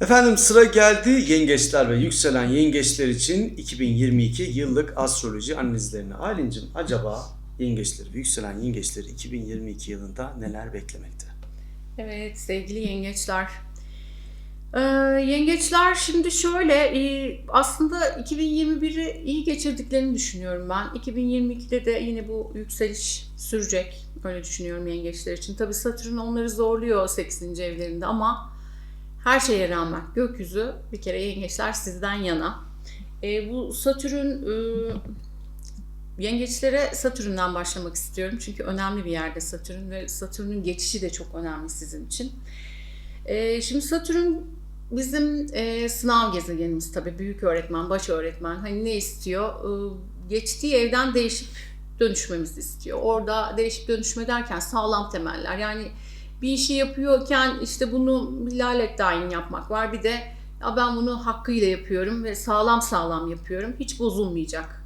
Efendim sıra geldi yengeçler ve yükselen yengeçler için 2022 yıllık astroloji analizlerine. Aylin'cim acaba yengeçleri ve yükselen yengeçleri 2022 yılında neler beklemekte? Evet sevgili yengeçler. Ee, yengeçler şimdi şöyle e, aslında 2021'i iyi geçirdiklerini düşünüyorum ben. 2022'de de yine bu yükseliş sürecek. Öyle düşünüyorum yengeçler için. Tabii Satürn onları zorluyor 8. evlerinde ama her şeye rağmen gökyüzü bir kere yengeçler sizden yana. E, bu Satürn e, yengeçlere Satürn'den başlamak istiyorum. Çünkü önemli bir yerde Satürn ve Satürn'ün geçişi de çok önemli sizin için. E, şimdi Satürn bizim e, sınav gezegenimiz tabii. Büyük öğretmen, baş öğretmen. Hani ne istiyor? E, geçtiği evden değişip dönüşmemizi istiyor. Orada değişip dönüşme derken sağlam temeller. Yani bir işi yapıyorken işte bunu lalet daim yapmak var. Bir de ya ben bunu hakkıyla yapıyorum ve sağlam sağlam yapıyorum. Hiç bozulmayacak.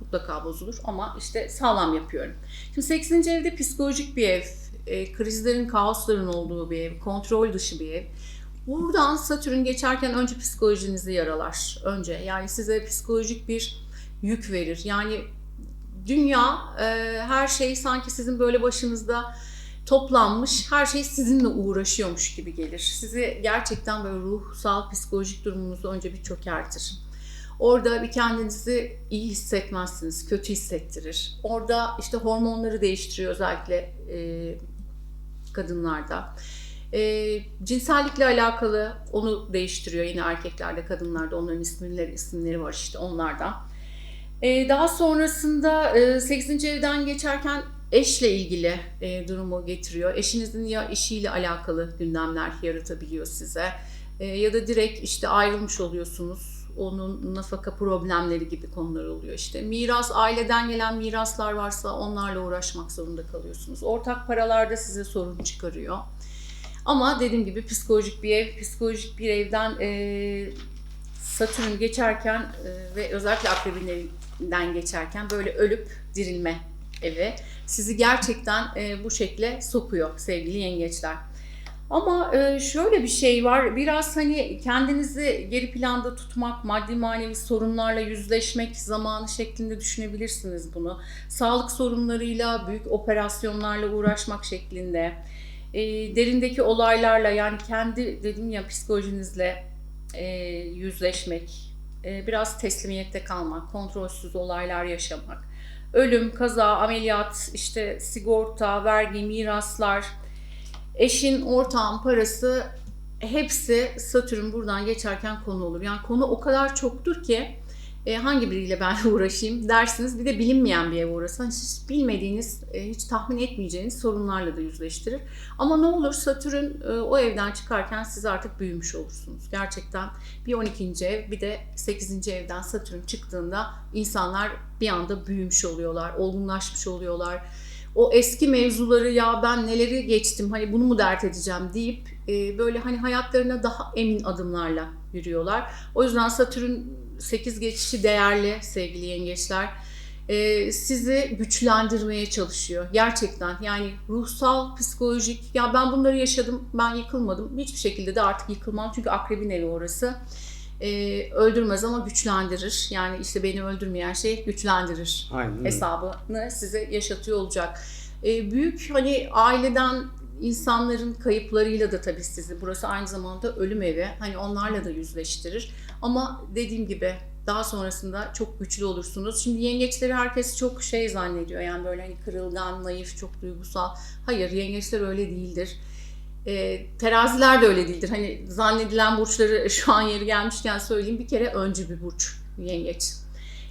Mutlaka bozulur ama işte sağlam yapıyorum. Şimdi 8. evde psikolojik bir ev. E, krizlerin, kaosların olduğu bir ev. Kontrol dışı bir ev. Buradan Satürn geçerken önce psikolojinizi yaralar. Önce yani size psikolojik bir yük verir. Yani dünya e, her şey sanki sizin böyle başınızda toplanmış, her şey sizinle uğraşıyormuş gibi gelir. Sizi gerçekten böyle ruhsal, psikolojik durumunuzu önce bir çökertir. Orada bir kendinizi iyi hissetmezsiniz, kötü hissettirir. Orada işte hormonları değiştiriyor özellikle e, kadınlarda. E, cinsellikle alakalı onu değiştiriyor yine erkeklerde, kadınlarda. Onların isimleri, isimleri var işte onlarda. E, daha sonrasında e, 8. evden geçerken eşle ilgili e, durumu getiriyor. Eşinizin ya işiyle alakalı gündemler yaratabiliyor size. E, ya da direkt işte ayrılmış oluyorsunuz. Onun nafaka problemleri gibi konular oluyor işte. Miras, aileden gelen miraslar varsa onlarla uğraşmak zorunda kalıyorsunuz. Ortak paralarda size sorun çıkarıyor. Ama dediğim gibi psikolojik bir ev, psikolojik bir evden e, Satürn geçerken e, ve özellikle akrebin evinden geçerken böyle ölüp dirilme evi sizi gerçekten e, bu şekle sokuyor sevgili yengeçler. Ama e, şöyle bir şey var. Biraz hani kendinizi geri planda tutmak, maddi manevi sorunlarla yüzleşmek zamanı şeklinde düşünebilirsiniz bunu. Sağlık sorunlarıyla, büyük operasyonlarla uğraşmak şeklinde. E, derindeki olaylarla yani kendi dedim ya psikolojinizle e, yüzleşmek, e, biraz teslimiyette kalmak, kontrolsüz olaylar yaşamak ölüm, kaza, ameliyat, işte sigorta, vergi, miraslar, eşin, ortağın parası hepsi Satürn buradan geçerken konu olur. Yani konu o kadar çoktur ki e, hangi biriyle ben uğraşayım dersiniz. Bir de bilinmeyen bir ev orası. Hani hiç bilmediğiniz, e, hiç tahmin etmeyeceğiniz sorunlarla da yüzleştirir. Ama ne olur Satürn e, o evden çıkarken siz artık büyümüş olursunuz. Gerçekten bir 12. ev bir de 8. evden Satürn çıktığında insanlar bir anda büyümüş oluyorlar, olgunlaşmış oluyorlar. O eski mevzuları ya ben neleri geçtim hani bunu mu dert edeceğim deyip e, böyle hani hayatlarına daha emin adımlarla yürüyorlar. O yüzden Satürn 8 geçişi değerli sevgili yengeçler. Ee, sizi güçlendirmeye çalışıyor. Gerçekten yani ruhsal, psikolojik ya ben bunları yaşadım, ben yıkılmadım. Hiçbir şekilde de artık yıkılmam çünkü akrebin evi orası. Ee, öldürmez ama güçlendirir. Yani işte beni öldürmeyen şey güçlendirir Aynen hesabını size yaşatıyor olacak. Ee, büyük hani aileden insanların kayıplarıyla da tabii sizi burası aynı zamanda ölüm evi. Hani onlarla da yüzleştirir. Ama dediğim gibi daha sonrasında çok güçlü olursunuz. Şimdi yengeçleri herkes çok şey zannediyor. Yani böyle hani kırılgan, naif, çok duygusal. Hayır yengeçler öyle değildir. E, teraziler de öyle değildir. Hani zannedilen burçları şu an yeri gelmişken söyleyeyim. Bir kere öncü bir burç yengeç.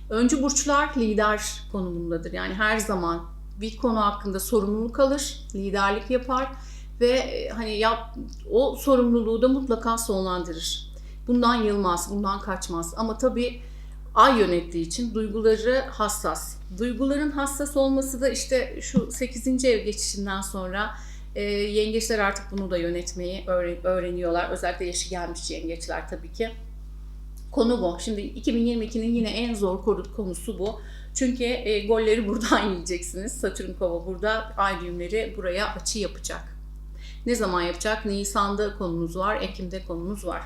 Öncü burçlar lider konumundadır. Yani her zaman bir konu hakkında sorumluluk alır, liderlik yapar ve e, hani yap, o sorumluluğu da mutlaka sonlandırır. Bundan yılmaz, bundan kaçmaz. Ama tabii ay yönettiği için duyguları hassas. Duyguların hassas olması da işte şu 8. ev geçişinden sonra e, yengeçler artık bunu da yönetmeyi öğren- öğreniyorlar. Özellikle yaşı gelmiş yengeçler tabii ki. Konu bu. Şimdi 2022'nin yine en zor konu- konusu bu. Çünkü e, golleri buradan yiyeceksiniz. Satürn kova burada, ay düğümleri buraya açı yapacak. Ne zaman yapacak? Nisan'da konumuz var, Ekim'de konumuz var.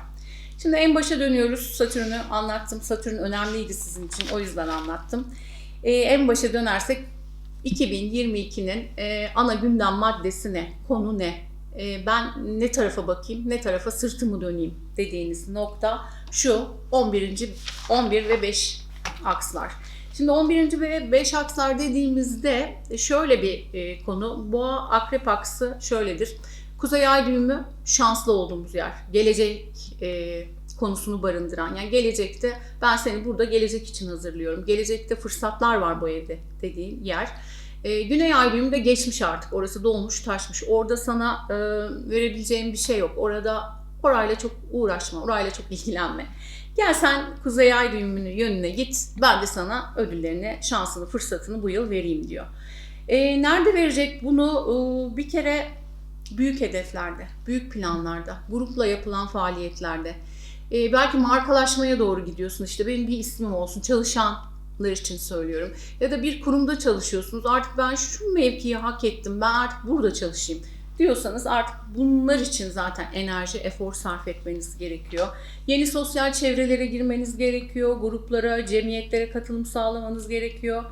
Şimdi en başa dönüyoruz. Satürn'ü anlattım. Satürn önemliydi sizin için. O yüzden anlattım. Ee, en başa dönersek 2022'nin e, ana gündem maddesi ne? Konu ne? E, ben ne tarafa bakayım, ne tarafa sırtımı döneyim dediğiniz nokta şu 11. 11 ve 5 akslar. Şimdi 11. ve 5 akslar dediğimizde şöyle bir e, konu. Boğa akrep aksı şöyledir. Kuzey ay düğümü şanslı olduğumuz yer. Gelecek e, konusunu barındıran. Yani gelecekte ben seni burada gelecek için hazırlıyorum. Gelecekte fırsatlar var bu evde dediğin yer. E, Güney ay düğümü de geçmiş artık. Orası dolmuş taşmış. Orada sana e, verebileceğim bir şey yok. Orada orayla çok uğraşma, orayla çok ilgilenme. Gel sen Kuzey Ay düğümünün yönüne git. Ben de sana ödüllerini, şansını, fırsatını bu yıl vereyim diyor. E, nerede verecek bunu? E, bir kere büyük hedeflerde, büyük planlarda, grupla yapılan faaliyetlerde. E, belki markalaşmaya doğru gidiyorsun. İşte benim bir ismim olsun, çalışanlar için söylüyorum. Ya da bir kurumda çalışıyorsunuz. Artık ben şu mevkiyi hak ettim. Ben artık burada çalışayım diyorsanız artık bunlar için zaten enerji, efor sarf etmeniz gerekiyor. Yeni sosyal çevrelere girmeniz gerekiyor. Gruplara, cemiyetlere katılım sağlamanız gerekiyor.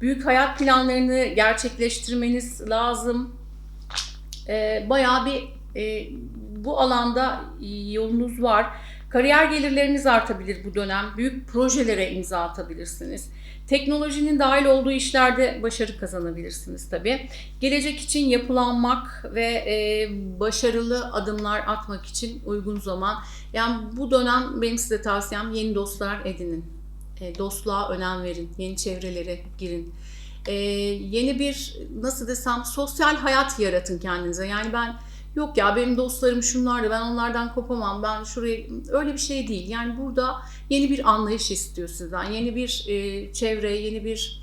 Büyük hayat planlarını gerçekleştirmeniz lazım. Ee, bayağı bir e, bu alanda yolunuz var. Kariyer gelirleriniz artabilir bu dönem. Büyük projelere imza atabilirsiniz. Teknolojinin dahil olduğu işlerde başarı kazanabilirsiniz tabii. Gelecek için yapılanmak ve e, başarılı adımlar atmak için uygun zaman. Yani bu dönem benim size tavsiyem yeni dostlar edinin. E, dostluğa önem verin. Yeni çevrelere girin. E, yeni bir nasıl desem sosyal hayat yaratın kendinize. Yani ben Yok ya benim dostlarım şunlar da ben onlardan kopamam. Ben şuraya öyle bir şey değil. Yani burada yeni bir anlayış istiyor sizden. Yeni bir e, çevre, yeni bir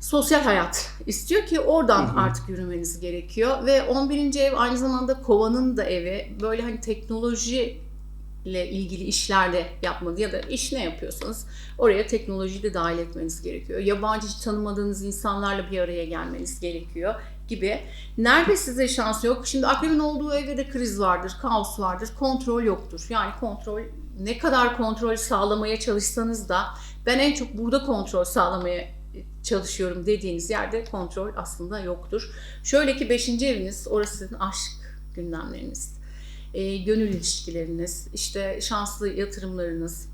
sosyal hayat istiyor ki oradan Hı hı. artık yürümeniz gerekiyor. Ve 11. ev aynı zamanda kovanın da evi. Böyle hani teknoloji ile ilgili işlerde yapmadı ya da iş ne yapıyorsanız oraya teknolojiyi de dahil etmeniz gerekiyor. Yabancı tanımadığınız insanlarla bir araya gelmeniz gerekiyor gibi. Nerede size şans yok? Şimdi akrebin olduğu evde de kriz vardır, kaos vardır, kontrol yoktur. Yani kontrol ne kadar kontrol sağlamaya çalışsanız da ben en çok burada kontrol sağlamaya çalışıyorum dediğiniz yerde kontrol aslında yoktur. Şöyle ki 5. eviniz orası sizin aşk gündemleriniz, e, gönül ilişkileriniz, işte şanslı yatırımlarınız,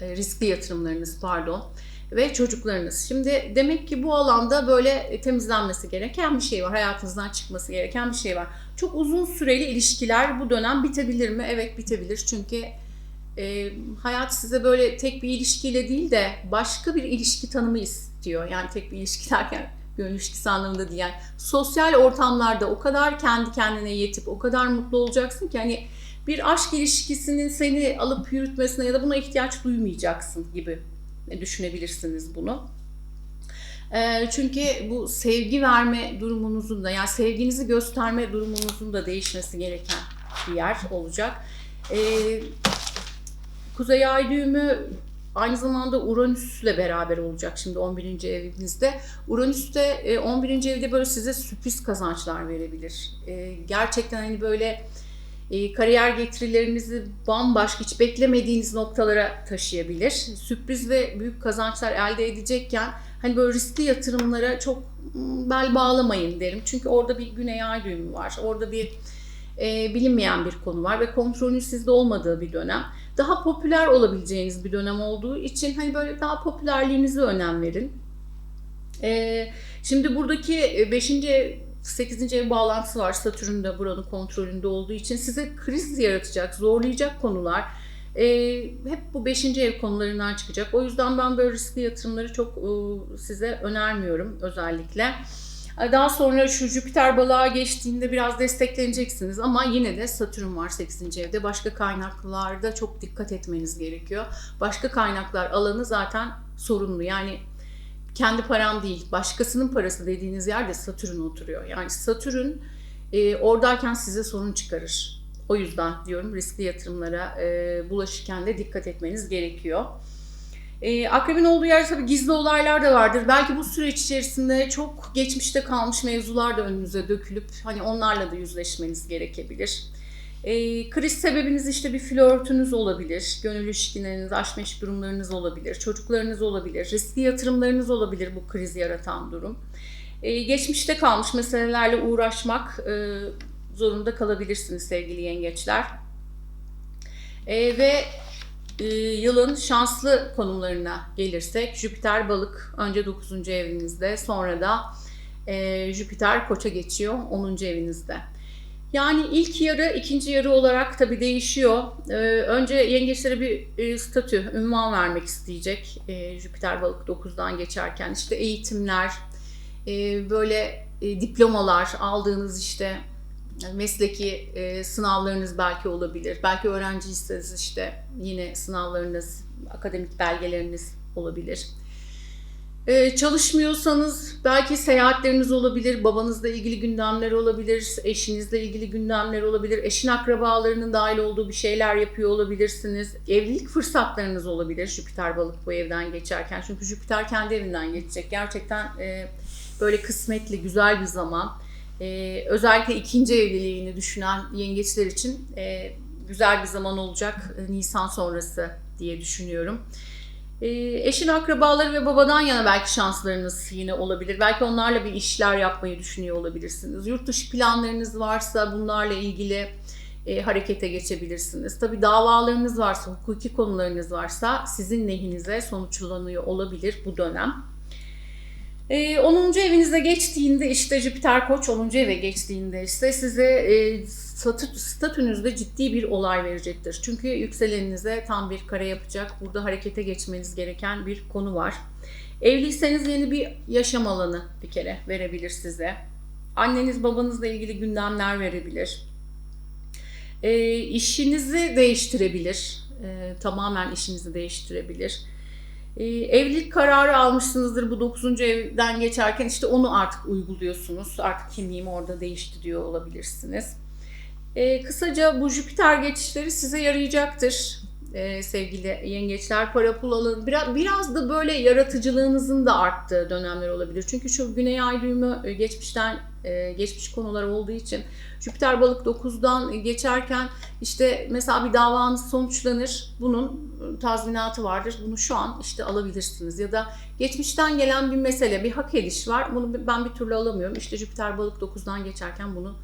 e, riskli yatırımlarınız pardon ve çocuklarınız. Şimdi demek ki bu alanda böyle temizlenmesi gereken bir şey var. Hayatınızdan çıkması gereken bir şey var. Çok uzun süreli ilişkiler bu dönem bitebilir mi? Evet bitebilir. Çünkü e, hayat size böyle tek bir ilişkiyle değil de başka bir ilişki tanımı istiyor. Yani tek bir ilişki derken ilişkisi anlamında değil. Yani sosyal ortamlarda o kadar kendi kendine yetip o kadar mutlu olacaksın ki hani bir aşk ilişkisinin seni alıp yürütmesine ya da buna ihtiyaç duymayacaksın gibi düşünebilirsiniz bunu. Çünkü bu sevgi verme durumunuzun da yani sevginizi gösterme durumunuzun da değişmesi gereken bir yer olacak. Kuzey Ay düğümü aynı zamanda Uranüs'le beraber olacak şimdi 11. evinizde. Uranüs de e, 11. evde böyle size sürpriz kazançlar verebilir. E, gerçekten hani böyle e, kariyer getirilerinizi bambaşka hiç beklemediğiniz noktalara taşıyabilir. Sürpriz ve büyük kazançlar elde edecekken hani böyle riskli yatırımlara çok bel bağlamayın derim. Çünkü orada bir güney ay düğümü var. Orada bir e, bilinmeyen bir konu var ve kontrolün sizde olmadığı bir dönem. Daha popüler olabileceğiniz bir dönem olduğu için hani böyle daha popülerliğinize önem verin. E, şimdi buradaki 5. 8. ev bağlantısı var. Satürn de buranın kontrolünde olduğu için size kriz yaratacak, zorlayacak konular e, hep bu 5. ev konularından çıkacak. O yüzden ben böyle riskli yatırımları çok e, size önermiyorum özellikle. Daha sonra şu Jüpiter balığa geçtiğinde biraz destekleneceksiniz ama yine de Satürn var 8. evde. Başka kaynaklarda çok dikkat etmeniz gerekiyor. Başka kaynaklar alanı zaten sorunlu. Yani kendi param değil, başkasının parası dediğiniz yerde Satürn oturuyor. Yani Satürn e, oradayken size sorun çıkarır. O yüzden diyorum riskli yatırımlara e, bulaşırken de dikkat etmeniz gerekiyor. E, akrebin olduğu yerde tabii gizli olaylar da vardır. Belki bu süreç içerisinde çok geçmişte kalmış mevzular da önünüze dökülüp hani onlarla da yüzleşmeniz gerekebilir. E, kriz sebebiniz işte bir flörtünüz olabilir, gönül ilişkileriniz, aşk meşk durumlarınız olabilir, çocuklarınız olabilir, riskli yatırımlarınız olabilir bu kriz yaratan durum. E, geçmişte kalmış meselelerle uğraşmak e, zorunda kalabilirsiniz sevgili yengeçler. E, ve yılın şanslı konumlarına gelirsek Jüpiter balık önce 9. evinizde sonra da e, Jüpiter koça geçiyor 10. evinizde. Yani ilk yarı ikinci yarı olarak tabii değişiyor. E, önce yengeçlere bir e, statü, ünvan vermek isteyecek e, Jüpiter balık 9'dan geçerken. işte eğitimler, e, böyle e, diplomalar aldığınız işte mesleki e, sınavlarınız belki olabilir. Belki öğrenciyseniz işte yine sınavlarınız, akademik belgeleriniz olabilir. E, çalışmıyorsanız belki seyahatleriniz olabilir, babanızla ilgili gündemler olabilir, eşinizle ilgili gündemler olabilir, eşin akrabalarının dahil olduğu bir şeyler yapıyor olabilirsiniz. Evlilik fırsatlarınız olabilir Jüpiter balık bu evden geçerken. Çünkü Jüpiter kendi evinden geçecek. Gerçekten e, böyle kısmetli, güzel bir zaman. Ee, özellikle ikinci evliliğini düşünen yengeçler için e, güzel bir zaman olacak e, Nisan sonrası diye düşünüyorum. E, eşin akrabaları ve babadan yana belki şanslarınız yine olabilir. Belki onlarla bir işler yapmayı düşünüyor olabilirsiniz. Yurt dışı planlarınız varsa bunlarla ilgili e, harekete geçebilirsiniz. Tabii davalarınız varsa, hukuki konularınız varsa sizin lehinize sonuçlanıyor olabilir bu dönem. E, 10. evinize geçtiğinde işte Jüpiter Koç 10. eve geçtiğinde ise size e, statü, statünüzde ciddi bir olay verecektir. Çünkü yükseleninize tam bir kare yapacak. Burada harekete geçmeniz gereken bir konu var. Evliyseniz yeni bir yaşam alanı bir kere verebilir size. Anneniz babanızla ilgili gündemler verebilir. E, işinizi değiştirebilir. E, tamamen işinizi değiştirebilir. Ee, evlilik kararı almışsınızdır bu 9. evden geçerken işte onu artık uyguluyorsunuz. Artık kimliğim orada değişti diyor olabilirsiniz. Ee, kısaca bu Jüpiter geçişleri size yarayacaktır ee, sevgili yengeçler. Para pul alın. Biraz, biraz da böyle yaratıcılığınızın da arttığı dönemler olabilir. Çünkü şu güney ay düğümü e, geçmişten e, geçmiş konular olduğu için Jüpiter balık 9'dan geçerken işte mesela bir davanız sonuçlanır. Bunun tazminatı vardır. Bunu şu an işte alabilirsiniz. Ya da geçmişten gelen bir mesele, bir hak ediş var. Bunu ben bir türlü alamıyorum. İşte Jüpiter balık 9'dan geçerken bunu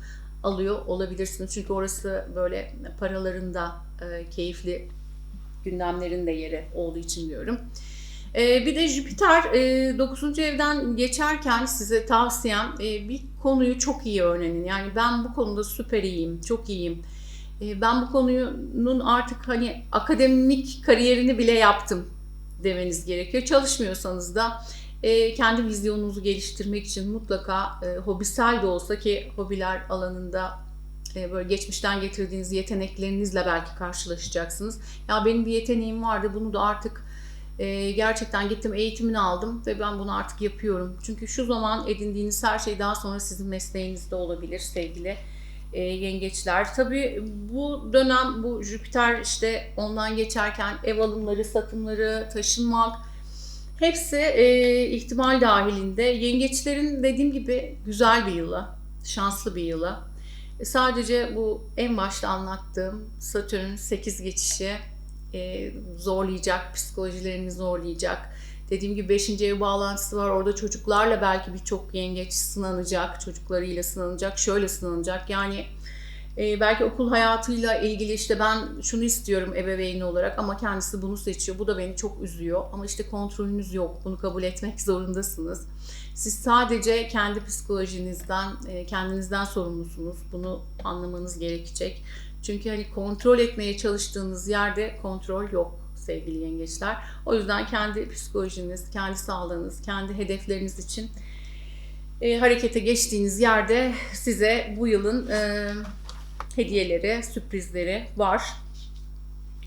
alıyor olabilirsiniz. Çünkü orası böyle paralarında e, keyifli gündemlerin de yeri olduğu için diyorum. Ee, bir de Jüpiter e, 9. evden geçerken size tavsiyem e, bir konuyu çok iyi öğrenin. Yani ben bu konuda süper iyiyim, çok iyiyim. E, ben bu konunun artık hani akademik kariyerini bile yaptım demeniz gerekiyor. Çalışmıyorsanız da e, kendi vizyonunuzu geliştirmek için mutlaka hobisel de olsa ki hobiler alanında böyle geçmişten getirdiğiniz yeteneklerinizle belki karşılaşacaksınız. Ya benim bir yeteneğim vardı bunu da artık e, gerçekten gittim eğitimini aldım ve ben bunu artık yapıyorum. Çünkü şu zaman edindiğiniz her şey daha sonra sizin mesleğinizde olabilir sevgili e, yengeçler. Tabii bu dönem bu Jüpiter işte ondan geçerken ev alımları, satımları, taşınmak hepsi e, ihtimal dahilinde. Yengeçlerin dediğim gibi güzel bir yılı, şanslı bir yılı. Sadece bu en başta anlattığım Satürn 8 geçişi e, zorlayacak, psikolojilerini zorlayacak. Dediğim gibi 5. ev bağlantısı var. Orada çocuklarla belki birçok yengeç sınanacak, çocuklarıyla sınanacak, şöyle sınanacak. Yani e, belki okul hayatıyla ilgili işte ben şunu istiyorum ebeveyn olarak ama kendisi bunu seçiyor. Bu da beni çok üzüyor. Ama işte kontrolünüz yok. Bunu kabul etmek zorundasınız. Siz sadece kendi psikolojinizden, e, kendinizden sorumlusunuz. Bunu anlamanız gerekecek. Çünkü hani kontrol etmeye çalıştığınız yerde kontrol yok sevgili yengeçler. O yüzden kendi psikolojiniz, kendi sağlığınız, kendi hedefleriniz için e, harekete geçtiğiniz yerde size bu yılın e, hediyeleri, sürprizleri var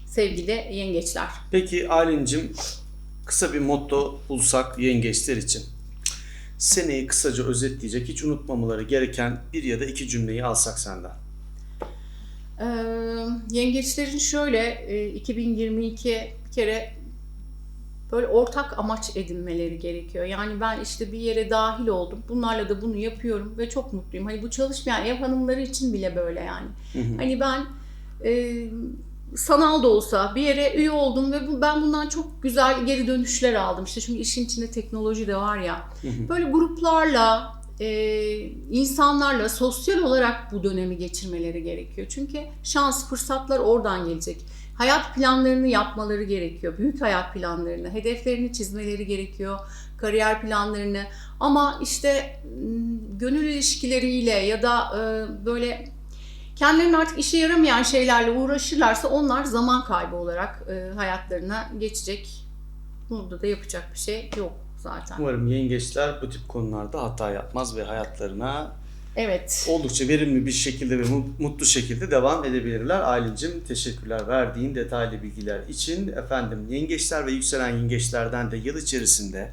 sevgili yengeçler. Peki Aylin'cim kısa bir motto bulsak yengeçler için. Seneyi kısaca özetleyecek, hiç unutmamaları gereken bir ya da iki cümleyi alsak senden. Ee, yengeçlerin şöyle e, 2022 bir kere böyle ortak amaç edinmeleri gerekiyor. Yani ben işte bir yere dahil oldum. Bunlarla da bunu yapıyorum ve çok mutluyum. Hani bu çalışmayan ev hanımları için bile böyle yani. Hani ben e, sanal da olsa bir yere üye oldum ve ben bundan çok güzel geri dönüşler aldım. İşte çünkü işin içinde teknoloji de var ya. Böyle gruplarla, e, insanlarla sosyal olarak bu dönemi geçirmeleri gerekiyor. Çünkü şans, fırsatlar oradan gelecek. Hayat planlarını yapmaları gerekiyor. Büyük hayat planlarını, hedeflerini çizmeleri gerekiyor. Kariyer planlarını. Ama işte m, gönül ilişkileriyle ya da e, böyle kendilerinin artık işe yaramayan şeylerle uğraşırlarsa onlar zaman kaybı olarak e, hayatlarına geçecek. Burada da yapacak bir şey yok zaten. Umarım yengeçler bu tip konularda hata yapmaz ve hayatlarına Evet. oldukça verimli bir şekilde ve mu- mutlu şekilde devam edebilirler. Aylin'cim teşekkürler verdiğin detaylı bilgiler için. Efendim yengeçler ve yükselen yengeçlerden de yıl içerisinde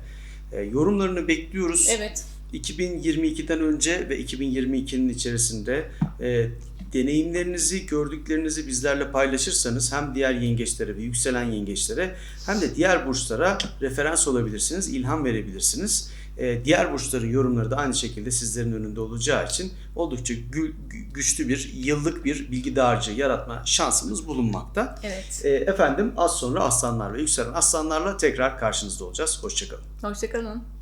e, yorumlarını bekliyoruz. Evet. 2022'den önce ve 2022'nin içerisinde e, deneyimlerinizi, gördüklerinizi bizlerle paylaşırsanız hem diğer yengeçlere ve yükselen yengeçlere hem de diğer burçlara referans olabilirsiniz, ilham verebilirsiniz. E, diğer burçların yorumları da aynı şekilde sizlerin önünde olacağı için oldukça gü- gü- güçlü bir yıllık bir bilgi dağarcığı yaratma şansımız bulunmakta. Evet. E, efendim az sonra aslanlar ve yükselen aslanlarla tekrar karşınızda olacağız. Hoşçakalın. Hoşçakalın.